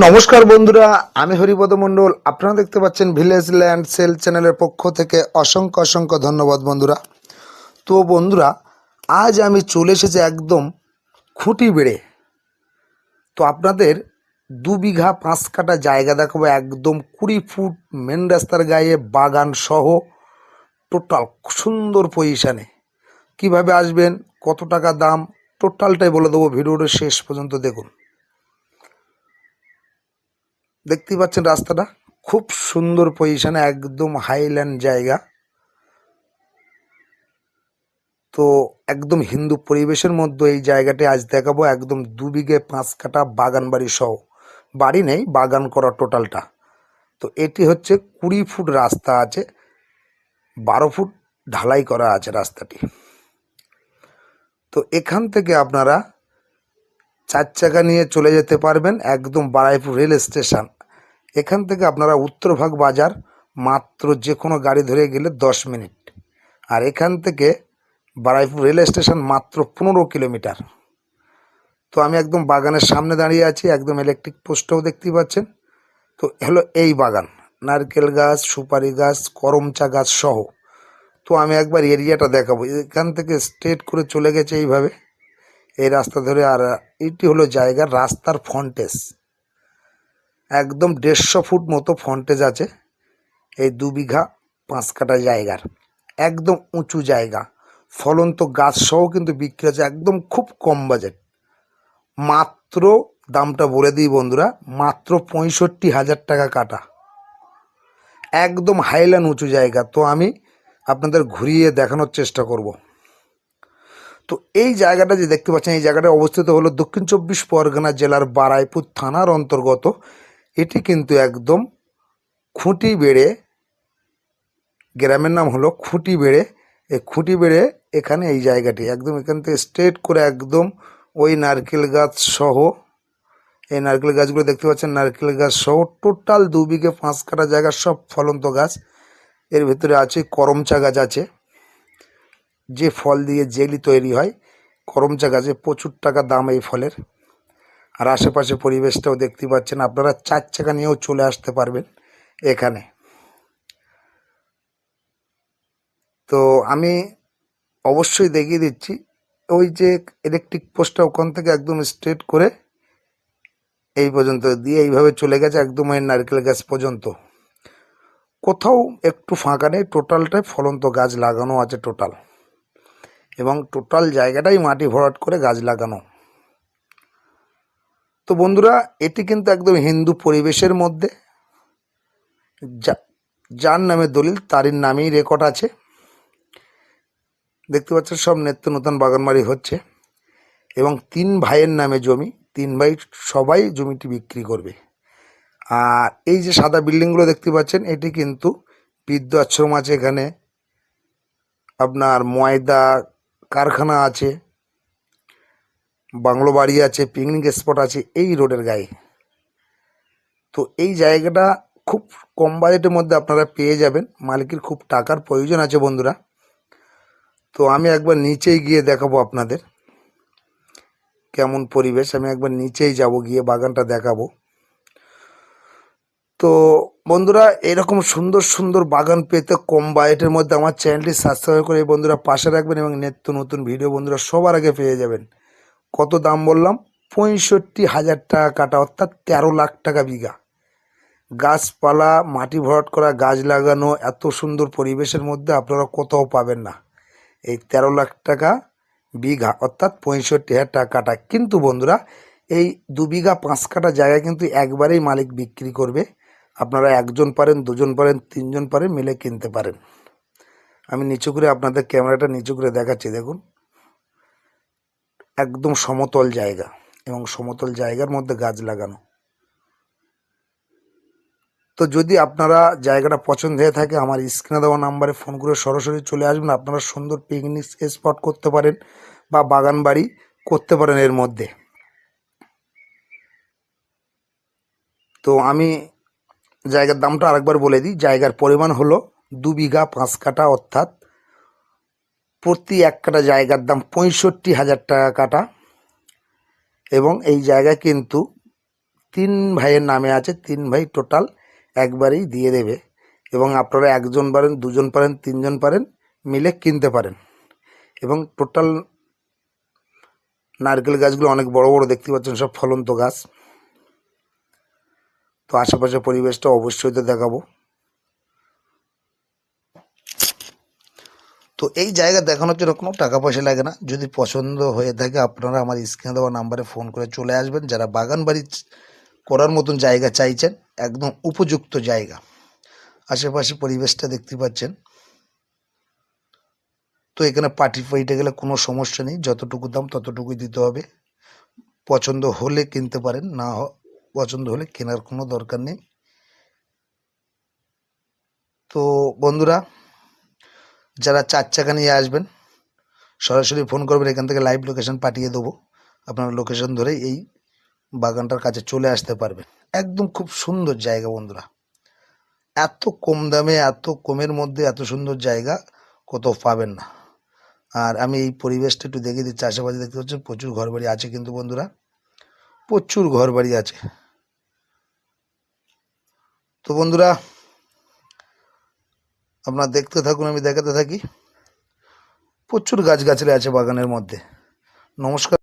নমস্কার বন্ধুরা, আমি হরিপদ মণ্ডল। আপনারা দেখতে পাচ্ছেন ভিলেজ ল্যান্ড সেল চ্যানেলের পক্ষ থেকে অসংখ্য অসংখ্য ধন্যবাদ বন্ধুরা। তো বন্ধুরা, আজ আমি চলে এসেছি একদম খুঁটি বেড়ে। তো আপনাদের দু বিঘা পাঁচ কাটা জায়গা দেখাবো, একদম কুড়ি ফুট মেন রাস্তার গায়ে, বাগান সহ টোটাল সুন্দর পজিশানে কীভাবে আসবেন, কত টাকা দাম টোটালটাই বলে দেবো, ভিডিওটা শেষ পর্যন্ত দেখুন। দেখতেই পাচ্ছেন রাস্তাটা? খুব সুন্দর পজিশনে একদম হাইল্যান্ড জায়গা। তো একদম হিন্দু পরিবেশের মধ্যে এই জায়গাটি আজ দেখাবো। একদম দু বিঘে পাঁচ কাটা বাগান বাড়ি সহ। বাড়ি নেই, বাগান করা টোটালটা তো এটি হচ্ছে কুড়ি ফুট রাস্তা আছে। বারো ফুট ঢালাই করা আছে রাস্তাটি। তো এখান থেকে আপনারা চার চাকা নিয়ে চলে যেতে পারবেন একদম বারাইপুর রেল স্টেশন। এখান থেকে আপনারা উত্তরভাগ বাজার মাত্র যে কোনো গাড়ি ধরে গেলে দশ মিনিট। আর এখান থেকে বারাইপুর রেল স্টেশন মাত্র পনেরো কিলোমিটার। তো আমি একদম বাগানের সামনে দাঁড়িয়ে আছি, একদম ইলেকট্রিক পোস্টও দেখতে পাচ্ছেন। তো হলো এই বাগান, নারকেল গাছ, সুপারি গাছ, করমচা গাছ সহ। তো আমি একবার এরিয়াটা দেখাবো। এখান থেকে স্ট্রেট করে চলে গেছে এইভাবে। এই রাস্তা ধরে আর এটি হলো জায়গা রাস্তার ফন্টেজ একদম দেড়শো ফুট মতো ফন্টেজ আছে। এই দু বিঘা পাঁচ কাটা জায়গার। একদম উঁচু জায়গা। ফলন্ত গাছ সহ কিন্তু বিক্রি আছে একদম খুব কম বাজেট মাত্র, দামটা বলে দিই বন্ধুরা, মাত্র পঁয়ষট্টি হাজার টাকা কাটা। একদম হাইল্যান্ড উঁচু জায়গা। তো আমি আপনাদের ঘুরিয়ে দেখানোর চেষ্টা করব। তো এই জায়গাটা যে দেখতে পাচ্ছেন, এই জায়গাটা অবস্থিত হলো দক্ষিণ চব্বিশ পরগনা জেলার বারাইপুর থানার অন্তর্গত। এটি কিন্তু একদম খুঁটি বেড়ে গ্রামের নাম হলো খুঁটি বেড়ে এই খুঁটি বেড়ে এখানে এই জায়গাটি, একদম এখান থেকে স্ট্রেট করে একদম ওই নারকেল গাছ সহ, এই নারকেল গাছগুলো দেখতে পাচ্ছেন, নারকেল গাছ সহ টোটাল দু বিঘে পাঁচ কাটা জায়গার সব ফলন্ত গাছ। এর ভিতরে আছে করমচা গাছ আছে। যে ফল দিয়ে জেলি তৈরি হয়, করমচা গাছে প্রচুর টাকা দাম এই ফলের। আর আশেপাশে পরিবেশটাও দেখতে পাচ্ছেন, আপনারা চার চাকা নিয়েও চলে আসতে পারবেন এখানে। তো আমি অবশ্যই দেখিয়ে দিচ্ছি, ওই যে ইলেকট্রিক পোস্টটা ওখান থেকে একদম স্ট্রেট করে এই পর্যন্ত দিয়ে এইভাবে চলে গেছে, একদম ওই নারকেল গাছ পর্যন্ত। কোথাও একটু ফাঁকা নেই টোটালটাই ফলন্ত গাছ লাগানো আছে টোটাল এবং টোটাল জায়গাটাই মাটি ভরাট করে গাছ লাগানো। তো বন্ধুরা, এটি কিন্তু একদম হিন্দু পরিবেশের মধ্যে। যার নামে দলিল, তারই নামেই রেকর্ড আছে। দেখতে পাচ্ছেন সব নিত্য নতুন বাগানবাড়ি হচ্ছে এবং তিন ভাইয়ের নামে জমি, তিন ভাই সবাই জমিটি বিক্রি করবে। আর এই যে সাদা বিল্ডিংগুলো দেখতে পাচ্ছেন, এটি কিন্তু বৃদ্ধ আশ্রম আছে এখানে। আপনার ময়দা কারখানা আছে বাংলো বাড়ি আছে পিকনিক স্পট আছে, এই রোডের গায়ে। তো এই জায়গাটা খুব কম বাজেটের মধ্যে আপনারা পেয়ে যাবেন। মালিকের খুব টাকার প্রয়োজন আছে বন্ধুরা। তো আমি একবার নিচেই গিয়ে দেখাবো আপনাদের কেমন পরিবেশ। আমি একবার নিচেই যাব, গিয়ে বাগানটা দেখাবো। তো বন্ধুরা, এরকম সুন্দর সুন্দর বাগান পেতে কম বাজেটের মধ্যে আমার চ্যানেলটি সাবস্ক্রাইব করে বন্ধুরা পাশে রাখবেন এবং নিত্য নতুন ভিডিও বন্ধুরা সবার আগে পেয়ে যাবেন। কত দাম বললাম? পঁয়ষট্টি হাজার টাকা কাটা, অর্থাৎ তেরো লাখ টাকা বিঘা। গাছপালা, মাটি ভরাট করা, গাছ লাগানো, এত সুন্দর পরিবেশের মধ্যে আপনারা কোথাও পাবেন না। এই তেরো লাখ টাকা বিঘা, অর্থাৎ পঁয়ষট্টি হাজার টাকা কাটা। কিন্তু বন্ধুরা, এই দু বিঘা পাঁচ কাটা জায়গা কিন্তু একবারেই মালিক বিক্রি করবে। আপনারা একজন পারেন, দুজন পারেন, তিনজন পারেন, মিলে কিনতে পারেন। আমি নিচু করে আপনাদের ক্যামেরাটা নিচু করে দেখাচ্ছি, দেখুন। একদম সমতল জায়গা এবং সমতল জায়গার মধ্যে গাছ লাগানো। তো যদি আপনারা জায়গাটা পছন্দ হয়ে থাকে, আমার স্ক্রিনে দেওয়া নাম্বারে ফোন করে সরাসরি চলে আসবেন। আপনারা সুন্দর পিকনিক স্পট করতে পারেন বা বাগান বাড়ি করতে পারেন এর মধ্যে। তো আমি জায়গার দামটা আরেকবার বলে দিই। জায়গার পরিমাণ হলো দু বিঘা পাঁচ কাটা অর্থাৎ প্রতি এক কাটা জায়গার দাম পঁয়ষট্টি হাজার টাকা কাটা এবং এই জায়গা কিন্তু তিন ভাইয়ের নামে আছে, তিন ভাই টোটাল একবারেই দিয়ে দেবে। এবং আপনারা একজন পারেন, দুজন পারেন, তিনজন পারেন, মিলে কিনতে পারেন। এবং টোটাল নারকেল গাছগুলো অনেক বড় বড় দেখতে পাচ্ছেন, সব ফলন্ত গাছ। তো আশেপাশে পরিবেশটা অবশ্যই তো দেখাবো। তো এই জায়গা দেখানোর জন্য কোনো টাকা পয়সা লাগে না। যদি পছন্দ হয়ে থাকে আপনারা আমার স্ক্রিনে দেওয়া নাম্বারে ফোন করে চলে আসবেন। যারা বাগান বাড়ি করার মতন জায়গা চাইছেন, একদম উপযুক্ত জায়গা। আশেপাশে পরিবেশটা দেখতে পাচ্ছেন। তো এখানে পার্টি ফাইটে গেলে কোনো সমস্যা নেই। যতটুকু দাম ততটুকুই দিতে হবে। পছন্দ হলে কিনতে পারেন, না পছন্দ হলে কেনার কোনো দরকার নেই। তো বন্ধুরা, যারা চার চাকা নিয়ে আসবেন, সরাসরি ফোন করবেন, এখান থেকে লাইভ লোকেশন পাঠিয়ে দেবো। আপনারা লোকেশন ধরে এই বাগানটার কাছে চলে আসতে পারবেন। একদম খুব সুন্দর জায়গা বন্ধুরা। এত কম দামে, এত কমের মধ্যে, এত সুন্দর জায়গা কোথাও পাবেন না। আর আমি এই পরিবেশটা একটু দেখে দিচ্ছি। আশেপাশে দেখতে পাচ্ছেন প্রচুর ঘরবাড়ি আছে কিন্তু বন্ধুরা, প্রচুর ঘরবাড়ি আছে। তো বন্ধুরা আপনারা দেখতে থাকুন আমি দেখাতে থাকি। প্রচুর গাছগাছালি আছে বাগানের মধ্যে। নমস্কার।